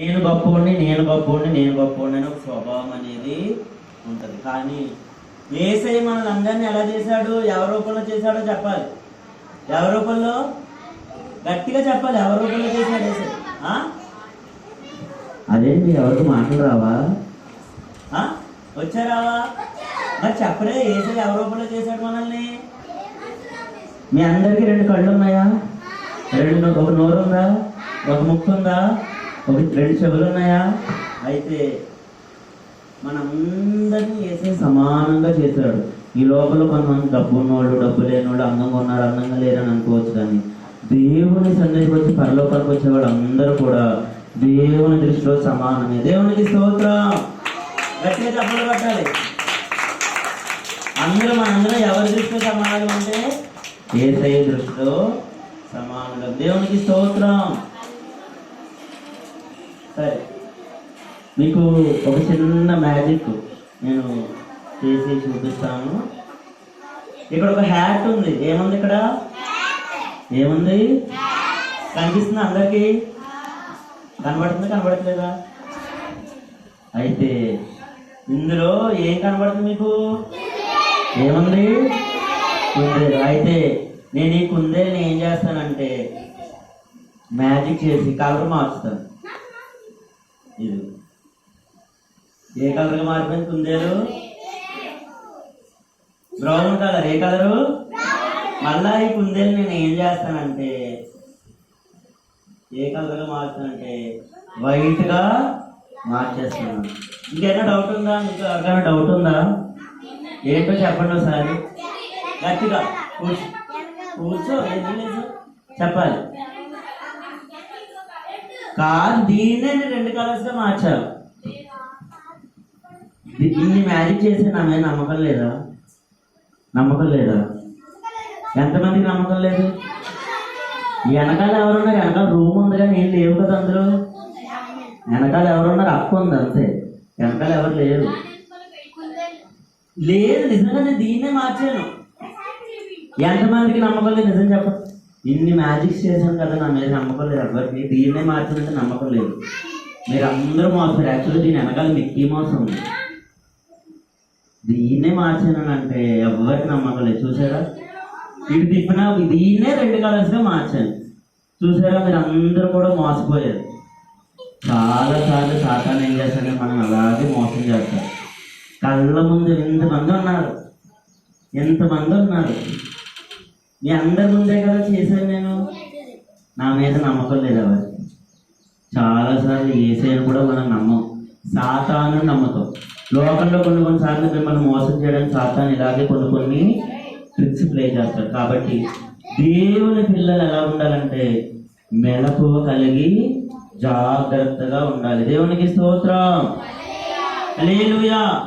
నేను గొప్పవాడిని నేను గొప్పవాడిని నేను గొప్పవాడిని అనే ఒక స్వభావం అనేది ఉంటుంది. కానీ ఏసై మనల్ని అందరినీ ఎలా చేశాడు? ఎవరి రూపంలో చేశాడో చెప్పాలి. ఎవరి రూపంలో? గట్టిగా చెప్పాలి. ఎవరి రూపంలో చేశాడు ఏసై? ఆ? అదేంటి? ఎవరికి మాటలు రావా? ఆ? వచ్చారావా మరి చెప్పరే ఏసై ఎవరి రూపంలో చేశాడు మనల్ని? మీ అందరికీ రెండు కళ్ళు ఉన్నాయా? రెండు ఒక నోరు ఉందా? ఒక ముక్కు ఉందా? ఒక రెండు చెవులు ఉన్నాయా అయితే మనందరినీ వేసే సమానంగా చేశాడు. ఈ లోపల కొంతమంది డబ్బు ఉన్నోళ్ళు డబ్బు లేనివాళ్ళు అందంగా ఉన్నారు అందంగా లేరని అనుకోవచ్చు కానీ దేవుని సన్నిధికి వచ్చి పరలోకాలకు వచ్చేవాడు అందరూ కూడా దేవుని దృష్టిలో సమానమే. దేవునికి స్తోత్రం. గట్టిగా చెప్పలు పట్టాలి. అందరూ మనందరం ఎవరి దృష్టిలో సమానం అంటే ఏసై దృష్టిలో సమానం దేవునికి స్తోత్రం. సరే. మీకు ఒక చిన్న మ్యాజిక్ నేను చేసి చూపిస్తాను. ఇక్కడ ఒక హ్యాట్ ఉంది. ఏముంది ఇక్కడ? ఏముంది? కనిపిస్తుంది అందరికి? కనబడుతుంది? కనబడట్లేదా? అయితే ఇందులో ఏం కనబడుతుంది మీకు? ఏముంది? కుందేలు. అయితే నేను ఈ కుందేలు ఏం చేస్తానంటే మ్యాజిక్ చేసి కలర్ మార్చుతాను. ఇది. ఏ కలర్గా మారిపోయింది కుందేలు? Brown colour. ఏ కలరు? మళ్ళా ఈ కుందేలు నేను ఏం చేస్తానంటే ఏ కలర్గా మార్చానంటే వైట్గా మార్చేస్తాను. ఇంకేమైనా డౌట్ ఉందా? మీకు ఎవరికైనా డౌట్ ఉందా? ఏంటో చెప్పండి ఒకసారి. గట్టిగా కూర్చో. కూర్చో చెప్పాలి. కాదు దీన్నే రెండు కలర్స్గా మార్చావు దీన్ని ఇన్ని మ్యాజిక్ చేసి నా మీద నమ్మకం లేదా? నమ్మకం లేదా? ఎంతమందికి నమ్మకం లేదు? వెనకాల ఎవరున్నారు వెనకాల రూమ్ ఉంది కానీ ఏం లేవు కదా అందులో? వెనకాల ఎవరున్నారు అక్క ఉంది అంతే. వెనకాల ఎవరు లేరు. లేదు నిజంగా నేను దీన్నే మార్చాను. ఎంతమందికి నమ్మకం లేదు? నిజం చెప్పండి ఇన్ని మ్యాజిక్స్ చేశాను కదా నా మీద నమ్మకం లేదు ఎవరికి. దీన్నే మార్చినంత నమ్మకం లేదు. మీరు అందరూ మోసారు యాక్చువల్లీ దీని వెనకాల మిక్కీ మోసం ఉంది. దీన్నే మార్చాను అంటే ఎవరికి నమ్మకం లేదు. చూసారా? ఇటు తిప్పినా దీన్నే రెండు కలర్స్గా మార్చాను. చూసారా? మీరు అందరూ కూడా మోసపోయారు. చాలా సార్లు సాతాన్ ఏం చేస్తారంటే మనం అలాగే మోసం చేస్తాం. కళ్ళ ముందు ఎంతమంది ఉన్నారు? ఎంతమంది ఉన్నారు? మీ అందరి ముందే కదా చేశాను నేను. నా మీద నమ్మకం లేదు ఎవరికి చాలాసార్లు ఏసైనా కూడా మనం నమ్మం. సాతాను నమ్మకం లోకంలో కొన్ని కొన్నిసార్లు మిమ్మల్ని మోసం చేయడానికి సాతాను ఇలాగే కొన్ని కొన్ని ట్రిక్స్ ప్లే చేస్తాడు కాబట్టి దేవుని పిల్లలు ఎలా ఉండాలంటే మెలకువ కలిగి జాగ్రత్తగా ఉండాలి. దేవునికి స్తోత్రం. హల్లెలూయా.